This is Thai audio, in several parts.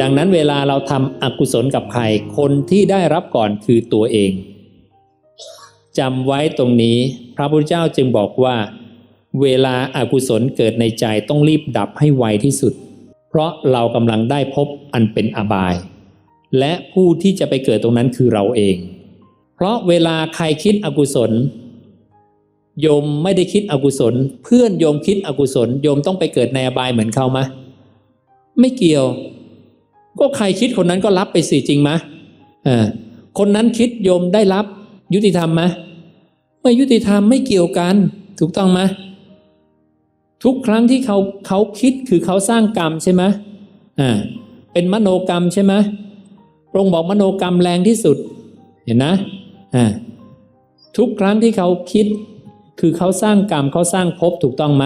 ดังนั้นเวลาเราทำอกุศลกับใคร คนที่ได้รับก่อนคือตัวเองจำไว้ตรงนี้ พระพุทธเจ้าจึงบอกว่า เวลาอากุศลเกิดในใจต้องรีบดับให้ไวที่สุด เพราะเรากำลังได้พบอันเป็นอบาย และผู้ที่จะไปเกิดตรงนั้นคือเราเอง เพราะเวลาใครคิดอกุศลโยมไม่ได้คิดอกุศล เพื่อนโยมคิดอกุศล โยมต้องไปเกิดในอบายเหมือนเขามไม่เกี่ยว ก็ใครคิดคนนั้นก็รับไปสิจริงไหมอ่าคนนั้นคิดโยมได้รับยุติธรรมไหมไม่ยุติธรรมไม่เกี่ยวกัน ถูกต้องไหมทุกครั้งที่เขาเขาคิดคือเขาสร้างกรรมใช่ไหมอ่าเป็นมโนกรรมใช่ไหมพระองค์บอกมโนกรรมแรงที่สุด เห็นนะอ่าทุกครั้งที่เขาคิดคือเขาสร้างกรรมเขาสร้างภพถูกต้องไหม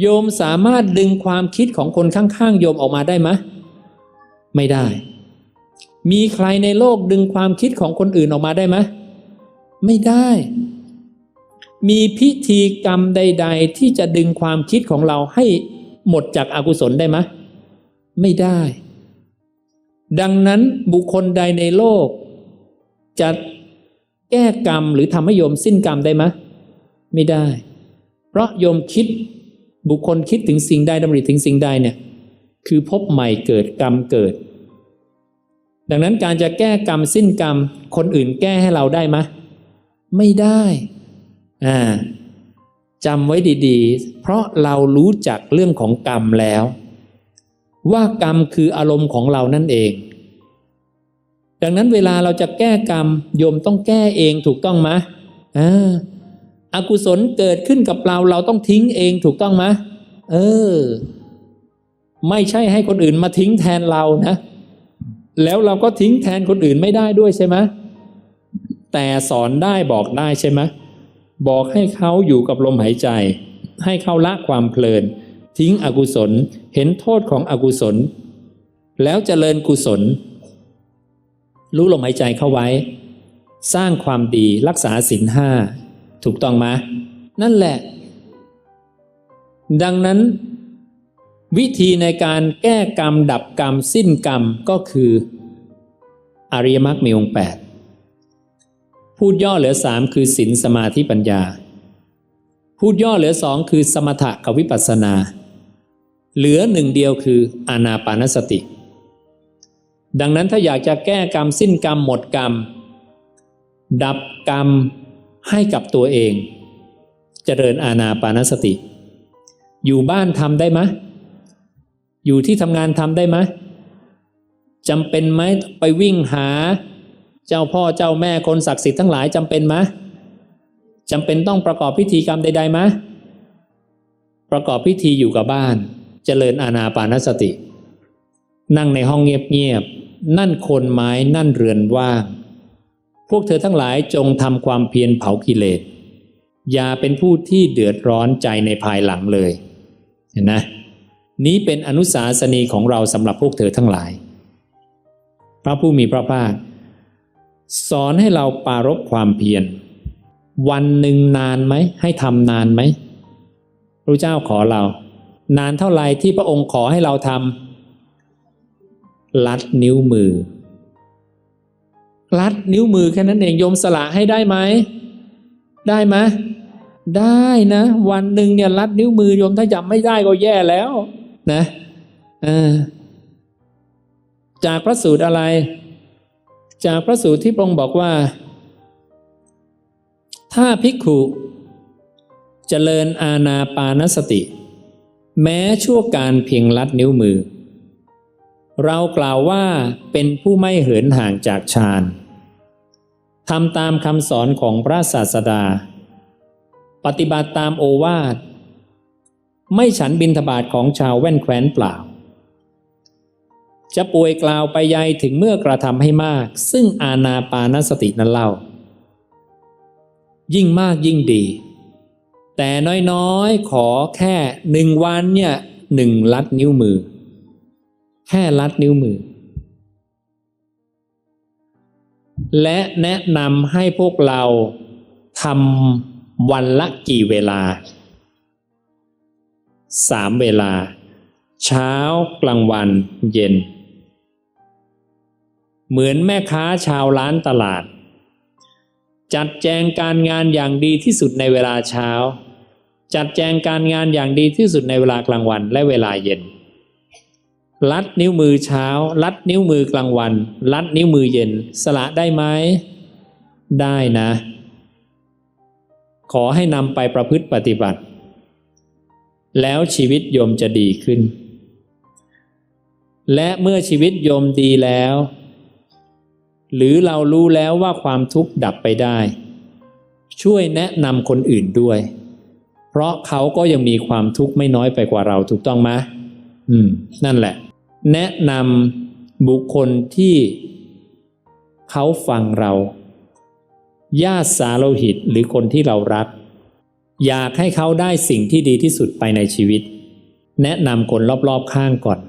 โยมสามารถดึงความคิดของคนข้างๆ โยมออกมาได้ไหม ไม่ได้ มีใครในโลกดึงความคิดของคนอื่นออกมาได้ไหมไม่ได้ มีพิธีกรรมใด ๆ ที่จะดึงความคิดของเราให้หมดจากอากุศลได้ไหมไม่ได้ ดังนั้นบุคคลใดในโลก จะแก้กรรมหรือทำให้โยมสิ้นกรรมได้ไหมไม่ได้ เพราะโยมคิดบุคคลคิดถึงสิ่งใดดำริถึงสิ่งใดเนี่ย คือพบใหม่เกิดกรรมเกิด ดังนั้นการจะแก้กรรมสิ้นกรรม คนอื่นแก้ให้เราได้ไหมไม่ได้อ่าจำไว้ดีๆ เพราะเรารู้จักเรื่องของกรรมแล้ว ว่ากรรมคืออารมณ์ของเรานั่นเอง ดังนั้นเวลาเราจะแก้กรรมโยมต้องแก้เองถูกต้องไหมอ่าอากุศลเกิดขึ้นกับเราเราต้องทิ้งเองถูกต้องไหมเออ ไม่ใช่ให้คนอื่นมาทิ้งแทนเรานะ แล้วเราก็ทิ้งแทนคนอื่นไม่ได้ด้วยใช่ไหมแต่สอนได้บอกได้ใช่ไหมบอกให้เขาอยู่กับลมหายใจ ให้เขาละความเพลิน ทิ้งอกุศลเห็นโทษของอกุศล แล้วเจริญกุศล รู้ลมหายใจเข้าไว้ สร้างความดีรักษาศีลห้าถูกต้องไหมนั่นแหละ ดังนั้น วิธีในการแก้กรรมดับกรรมสิ้นกรรมก็คือ อริยมรรคมีองค์แปดพูดย่อเหลือสามคือศีลสมาธิปัญญา พูดย่อเหลือสองคือสมถะกับวิปัสสนา เหลือหนึ่งเดียวคืออานาปานสติ ดังนั้นถ้าอยากจะแก้กรรมสิ้นกรรมหมดกรรม ดับกรรมให้กับตัวเองเจริญอาณาปานสติ อยู่บ้านทำได้ไหม อยู่ที่ทำงานทำได้ไหมจำเป็นไหมไปวิ่งหา เจ้าพ่อเจ้าแม่คนศักดิ์สิทธิ์ทั้งหลายจำเป็นไหมจำเป็นต้องประกอบพิธีกรรมใดๆไหมประกอบพิธีอยู่กับบ้านเจริญอาณาปานสติ นั่งในห้องเงียบๆนั่นคนไม้นั่นเรือนว่าง พวกเธอทั้งหลายจงทำความเพียรเผากิเลสอย่าเป็นผู้ที่เดือดร้อนใจในภายหลังเลย เห็นนะ นี้เป็นอนุสาสนีของเราสำหรับพวกเธอทั้งหลาย พระผู้มีพระภาค สอนให้เราปารบความเพียร วันหนึ่งนานไหม ให้ทำนานไหมพระเจ้าขอเรา นานเท่าไหร่ที่พระองค์ขอให้เราทำลัดนิ้วมือ ลัดนิ้วมือแค่นั้นเองโยมสละให้ได้ไหม ได้ไหมได้นะ วันหนึ่งเนี่ยลัดนิ้วมือโยมถ้าจำไม่ได้ก็แย่แล้ว นะจากพระสูตรอะไร จากพระสูตรที่พระองค์บอกว่า ถ้าภิกขุจเจริญอาณาปานสติ แม้ชั่วการเพียงลัดนิ้วมือ เรากล่าวว่าเป็นผู้ไม่เหินห่างจากฌานทำตามคำสอนของพระศาสดา ปฏิบัติตามโอวาท ไม่ฉันบินทบาทของชาวแว่นแคว้นเปล่า จะป่วยกล่าวไปยัยถึงเมื่อกระทำให้มาก ซึ่งอาณาปานสตินั้นเล่า ยิ่งมากยิ่งดี แต่น้อยๆ ขอแค่หนึ่งวันเนี่ยหนึ่งลัดนิ้วมือ แค่ลัดนิ้วมือ และแนะนำให้พวกเราทำวันละกี่เวลา สามเวลา เช้ากลางวันเย็น เหมือนแม่ค้าชาวร้านตลาด จัดแจงการงานอย่างดีที่สุดในเวลาเช้า จัดแจงการงานอย่างดีที่สุดในเวลากลางวันและเวลาเย็น ลัดนิ้วมือเช้า ลัดนิ้วมือกลางวัน ลัดนิ้วมือเย็น สละได้ไหมได้นะ ขอให้นำไปประพฤติปฏิบัติ แล้วชีวิตโยมจะดีขึ้น และเมื่อชีวิตโยมดีแล้ว หรือเรารู้แล้วว่าความทุกข์ดับไปได้ ช่วยแนะนำคนอื่นด้วย เพราะเขาก็ยังมีความทุกข์ไม่น้อยไปกว่าเราถูกต้องไหมอืม นั่นแหละ แนะนำบุคคลที่เขาฟังเราญาติสาโลหิตหรือคนที่เรารัก อยากให้เขาได้สิ่งที่ดีที่สุดไปในชีวิต แนะนำคนรอบๆข้างก่อน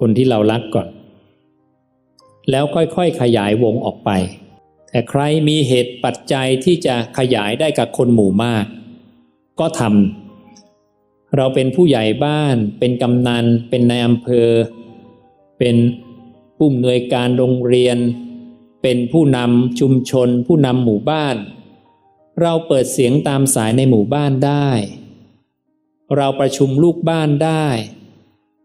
คนที่เรารักก่อน แล้วค่อยๆขยายวงออกไป แต่ใครมีเหตุปัจจัยที่จะขยายได้กับคนหมู่มาก ก็ทำเราเป็นผู้ใหญ่บ้าน เป็นกำนัน เป็นนายอำเภอ เป็นผู้อำนวยการโรงเรียน เป็นผู้นำชุมชน ผู้นำหมู่บ้าน เราเปิดเสียงตามสายในหมู่บ้านได้ เราประชุมลูกบ้านได้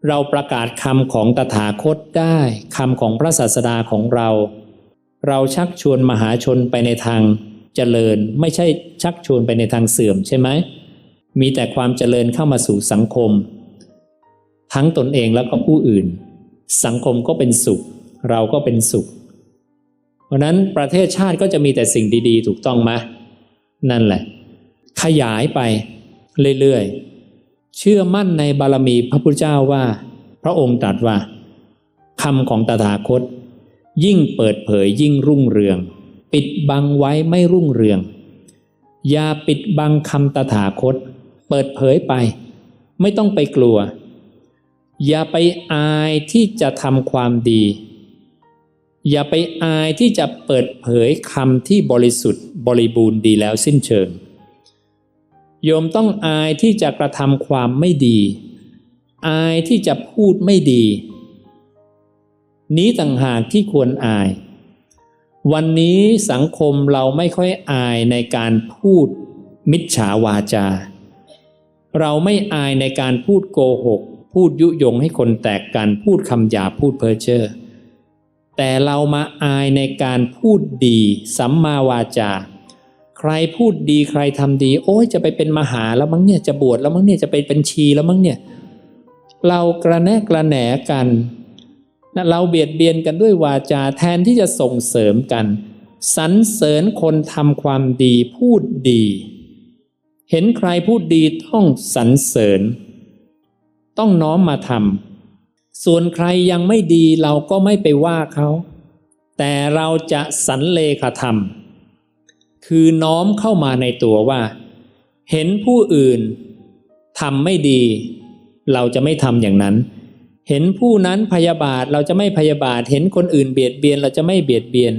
เราประกาศคำของตถาคตได้คำของพระศาสดาของเรา เราชักชวนมหาชนไปในทางเจริญไม่ใช่ชักชวนไปในทางเสื่อมใช่ไหม มีแต่ความเจริญเข้ามาสู่สังคม ทั้งตนเองแล้วก็ผู้อื่น สังคมก็เป็นสุข เราก็เป็นสุข เพราะนั้นประเทศชาติก็จะมีแต่สิ่งดีๆ ถูกต้องไหม นั่นแหละ ขยายไปเรื่อยๆ เชื่อมั่นในบารมีพระพุทธเจ้าว่า พระองค์ตรัสว่าคำของตถาคต ยิ่งเปิดเผยยิ่งรุ่งเรือง ปิดบังไว้ไม่รุ่งเรือง อย่าปิดบังคำตถาคต เปิดเผยไป ไม่ต้องไปกลัว อย่าไปอายที่จะทำความดี อย่าไปอายที่จะเปิดเผยคำที่บริสุทธิ์บริบูรณ์ดีแล้วสิ้นเชิง โยมต้องอายที่จะกระทำความไม่ดี อายที่จะพูดไม่ดี นี้ต่างหากที่ควรอาย วันนี้สังคมเราไม่ค่อยอายในการพูดมิจฉาวาจา เราไม่อายในการพูดโกหก พูดยุยงให้คนแตกกันพูดคำหยาพูดเพ้อเจ้อ แต่เรามาอายในการพูดดีสัมมาวาจา ใครพูดดีใครทำดี โอ้ยจะไปเป็นมหาแล้วมั้งเนี่ยจะบวชแล้วมั้งเนี่ยจะไปเป็นชีแล้วมั้งเนี่ยเรากระแนกกระแหนกันนะเราเบียดเบียนกันด้วยวาจาแทนที่จะส่งเสริมกันสรรเสริญคนทำความดีพูดดี เห็นใครพูดดีต้องสรรเสริญ ต้องน้อมมาทำ ส่วนใครยังไม่ดีเราก็ไม่ไปว่าเขา แต่เราจะสรรเลขธรรม คือน้อมเข้ามาในตัวว่า เห็นผู้อื่นทำไม่ดี เราจะไม่ทำอย่างนั้น เห็นผู้นั้นพยาบาทเราจะไม่พยาบาท เห็นคนอื่นเบียดเบียนเราจะไม่เบียดเบียน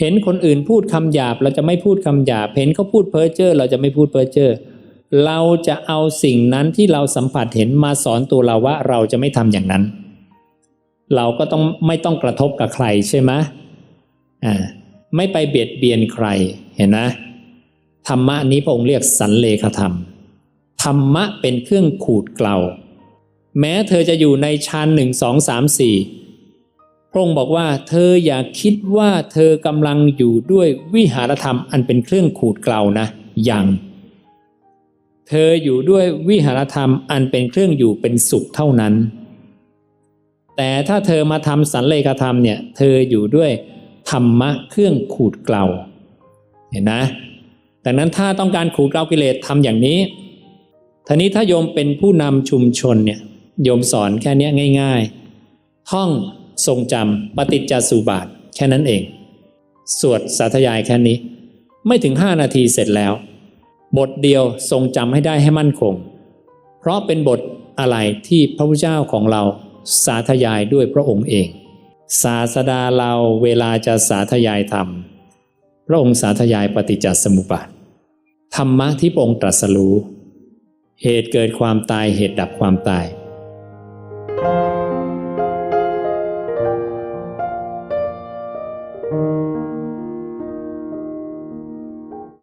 เห็นคนอื่นพูดคำหยาบ เราจะไม่พูดคำหยาบ เห็นเขาพูดเพ้อเจ้อเราจะไม่พูดเพ้อเจ้อเราจะเอาสิ่งนั้นที่เราสัมผัสเห็นมาสอนตัวเราว่าเราจะไม่ทำอย่างนั้น เราก็ต้องไม่ต้องกระทบกับใครใช่ไหมอ่าไม่ไปเบียดเบียนใครเห็นนะธรรมะนี้พระองค์เรียกสันเลขธรรม ธรรมะเป็นเครื่องขูดเกลาแม้เธอจะอยู่ในฌานหนึ่งสองสามสี่พระองค์บอกว่า เธออย่าคิดว่าเธอกำลังอยู่ด้วยวิหารธรรมอันเป็นเครื่องขูดเกลานะยังเธออยู่ด้วยวิหารธรรมอันเป็นเครื่องอยู่เป็นสุขเท่านั้น แต่ถ้าเธอมาทำสันเลขธรรมเนี่ย เธออยู่ด้วยธรรมะเครื่องขูดเกลาเห็นนะดังนั้นถ้าต้องการขูดเกลากิเลสทำอย่างนี้ทีนี้ถ้าโยมเป็นผู้นำชุมชนเนี่ยโยมสอนแค่นี้ง่าย ๆ ท่องทรงจำปฏิจจสุบาทแค่นั้นเอง สวดสาธยายแค่นี้ ไม่ถึงห้านาทีเสร็จแล้ว บทเดียวทรงจำให้ได้ให้มั่นคง เพราะเป็นบทอะไรที่พระพุทธเจ้าของเรา สาธยายด้วยพระองค์เอง ศาสดาเราเวลาจะสาธยายธรรม พระองค์สาธยายปฏิจจสมุปบาท ธรรมะที่พระองค์ตรัสรู้ เหตุเกิดความตายเหตุดับความตาย